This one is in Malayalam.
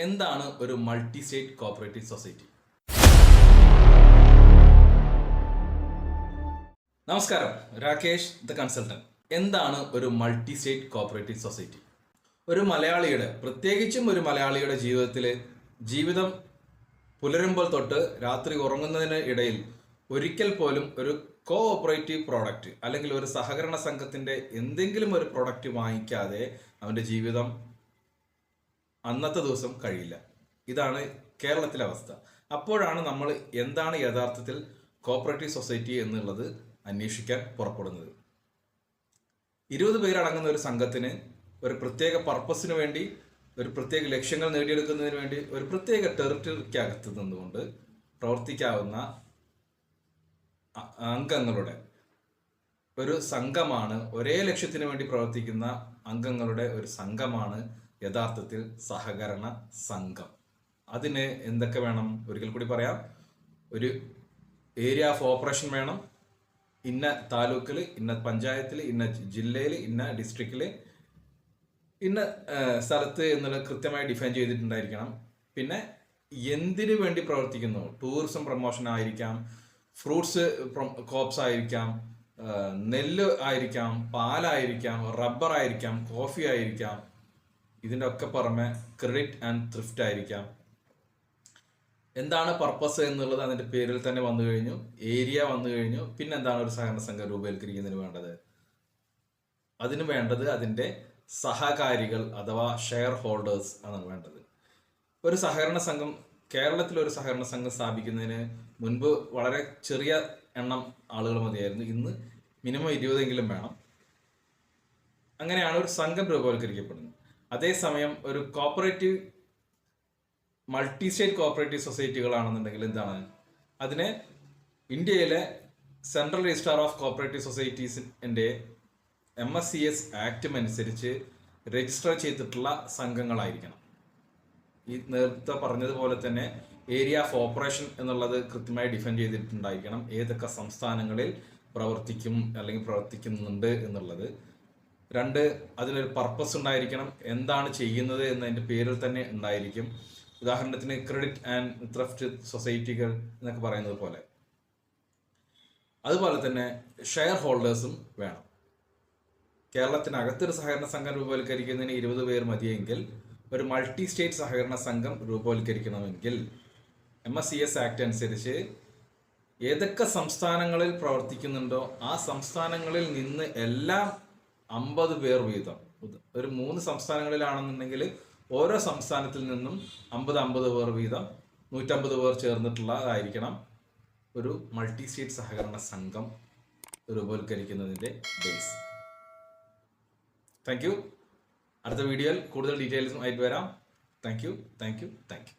എന്താണ് ഒരു മൾട്ടി സ്റ്റേറ്റ് കോപ്പറേറ്റീവ് സൊസൈറ്റി നമസ്കാരം. രാകേഷ് ദ കൺസൾട്ടന്റ് എന്താണ് ഒരു മൾട്ടി സ്റ്റേറ്റ് കോപ്പറേറ്റീവ് സൊസൈറ്റി ഒരു മലയാളിയുടെ പ്രത്യേകിച്ചും ഒരു മലയാളിയുടെ ജീവിതത്തിൽ ജീവിതം പുലരുമ്പോൾ തൊട്ട് രാത്രി ഉറങ്ങുന്നതിന് ഇടയിൽ ഒരിക്കൽ പോലും ഒരു കോഓപ്പറേറ്റീവ് പ്രോഡക്റ്റ് അല്ലെങ്കിൽ ഒരു സഹകരണ സംഘത്തിന്റെ എന്തെങ്കിലും ഒരു പ്രോഡക്റ്റ് വാങ്ങിക്കാതെ അവന്റെ ജീവിതം അന്നത്തെ ദിവസം കഴിയില്ല. ഇതാണ് കേരളത്തിലെ അവസ്ഥ. അപ്പോഴാണ് നമ്മൾ എന്താണ് യഥാർത്ഥത്തിൽ കോപ്പറേറ്റീവ് സൊസൈറ്റി എന്നുള്ളത് അന്വേഷിക്കാൻ പുറപ്പെടുന്നത്. ഇരുപത് പേരടങ്ങുന്ന ഒരു സംഘത്തിന് ഒരു പ്രത്യേക പർപ്പസിന് വേണ്ടി ഒരു പ്രത്യേക ലക്ഷ്യങ്ങൾ നേടിയെടുക്കുന്നതിന് വേണ്ടി ഒരു പ്രത്യേക ടെറിട്ടറിക്കകത്ത് നിന്നുകൊണ്ട് പ്രവർത്തിക്കാവുന്ന അംഗങ്ങളുടെ ഒരു സംഘമാണ് ഒരേ ലക്ഷ്യത്തിന് വേണ്ടി പ്രവർത്തിക്കുന്ന അംഗങ്ങളുടെ ഒരു സംഘമാണ് യഥാർത്ഥത്തിൽ സഹകരണ സംഘം. അതിന് എന്തൊക്കെ വേണം? ഒരിക്കൽ കൂടി പറയാം. ഒരു ഏരിയ ഓഫ് ഓപ്പറേഷൻ വേണം. ഇന്ന താലൂക്കിൽ ഇന്ന പഞ്ചായത്തിൽ ഇന്ന ജില്ലയിൽ ഇന്ന ഡിസ്ട്രിക്റ്റിൽ ഇന്ന സ്ഥലത്ത് എന്നുള്ളത് കൃത്യമായി ഡിഫൈൻ ചെയ്തിട്ടുണ്ടായിരിക്കണം. പിന്നെ എന്തിനു വേണ്ടി പ്രവർത്തിക്കുന്നു? ടൂറിസം പ്രൊമോഷൻ ആയിരിക്കാം ഫ്രൂട്ട്സ് കോപ്സ് ആയിരിക്കാം നെല്ല് ആയിരിക്കാം പാലായിരിക്കാം റബ്ബർ ആയിരിക്കാം കോഫി ആയിരിക്കാം ഇതിന്റെ ഒക്കെ പുറമെ ക്രെഡിറ്റ് ആൻഡ് ത്രിഫ്റ്റ് ആയിരിക്കാം. എന്താണ് പർപ്പസ് എന്നുള്ളത് അതിന്റെ പേരിൽ തന്നെ വന്നു കഴിഞ്ഞു ഏരിയ വന്നു കഴിഞ്ഞു പിന്നെ എന്താണ് ഒരു സഹകരണ സംഘം രൂപവൽക്കരിക്കുന്നതിന് വേണ്ടത്? അതിന് വേണ്ടത് അതിന്റെ സഹകാരികൾ അഥവാ ഷെയർ ഹോൾഡേഴ്സ് ആണ് വേണ്ടത്. ഒരു സഹകരണ സംഘം കേരളത്തിൽ ഒരു സഹകരണ സംഘം സ്ഥാപിക്കുന്നതിന് മുൻപ് വളരെ ചെറിയ എണ്ണം ആളുകൾ മതിയായിരുന്നു. ഇന്ന് മിനിമം ഇരുപതെങ്കിലും വേണം. അങ്ങനെയാണ് ഒരു സംഘം രൂപവൽക്കരിക്കപ്പെടുന്നത്. അതേസമയം ഒരു കോപ്പറേറ്റീവ് മൾട്ടി സ്റ്റേറ്റ് കോപ്പറേറ്റീവ് സൊസൈറ്റികളാണെന്നുണ്ടെങ്കിൽ എന്താണ്? അതിനെ ഇന്ത്യയിലെ സെൻട്രൽ രജിസ്ട്രാർ ഓഫ് കോപ്പറേറ്റീവ് സൊസൈറ്റീസിന്റെ എം എസ് സി എസ് ആക്റ്റും അനുസരിച്ച് രജിസ്റ്റർ ചെയ്തിട്ടുള്ള സംഘങ്ങളായിരിക്കണം. ഈ നേരത്തെ പറഞ്ഞതുപോലെ തന്നെ ഏരിയ ഓഫ് ഓപ്പറേഷൻ എന്നുള്ളത് കൃത്യമായി ഡിഫൈൻ ചെയ്തിട്ടുണ്ടായിരിക്കണം. ഏതൊക്കെ സംസ്ഥാനങ്ങളിൽ പ്രവർത്തിക്കും അല്ലെങ്കിൽ പ്രവർത്തിക്കുന്നുണ്ട് എന്നുള്ളത്. രണ്ട് അതിനൊരു പർപ്പസ് ഉണ്ടായിരിക്കണം. എന്താണ് ചെയ്യുന്നത് എന്നതിന്റെ പേരിൽ തന്നെ ഉണ്ടായിരിക്കും. ഉദാഹരണത്തിന് ക്രെഡിറ്റ് ആൻഡ് ത്രഫ്റ്റ് സൊസൈറ്റികൾ എന്നൊക്കെ പറയുന്നത് പോലെ. അതുപോലെ തന്നെ ഷെയർ ഹോൾഡേഴ്സും വേണം. കേരളത്തിനകത്തൊരു സഹകരണ സംഘം രൂപവൽക്കരിക്കുന്നതിന് ഇരുപത് പേർ മതിയെങ്കിൽ ഒരു മൾട്ടി സ്റ്റേറ്റ് സഹകരണ സംഘം രൂപവൽക്കരിക്കണമെങ്കിൽ M S C S act അനുസരിച്ച് ഏതൊക്കെ സംസ്ഥാനങ്ങളിൽ പ്രവർത്തിക്കുന്നുണ്ടോ ആ സംസ്ഥാനങ്ങളിൽ നിന്ന് എല്ലാം അമ്പത് പേർ വീതം. ഒരു മൂന്ന് സംസ്ഥാനങ്ങളിലാണെന്നുണ്ടെങ്കിൽ ഓരോ സംസ്ഥാനത്തിൽ നിന്നും അമ്പത് അമ്പത് പേർ വീതം നൂറ്റമ്പത് പേർ ചേർന്നിട്ടുള്ളതായിരിക്കണം ഒരു മൾട്ടി സ്റ്റേറ്റ് സഹകരണ സംഘം രൂപവൽക്കരിക്കുന്നതിന്റെ ബേസ് താങ്ക് യു അടുത്ത വീഡിയോയിൽ കൂടുതൽ ഡീറ്റെയിൽസും ആയിട്ട് വരാം. Thank you thank you thank you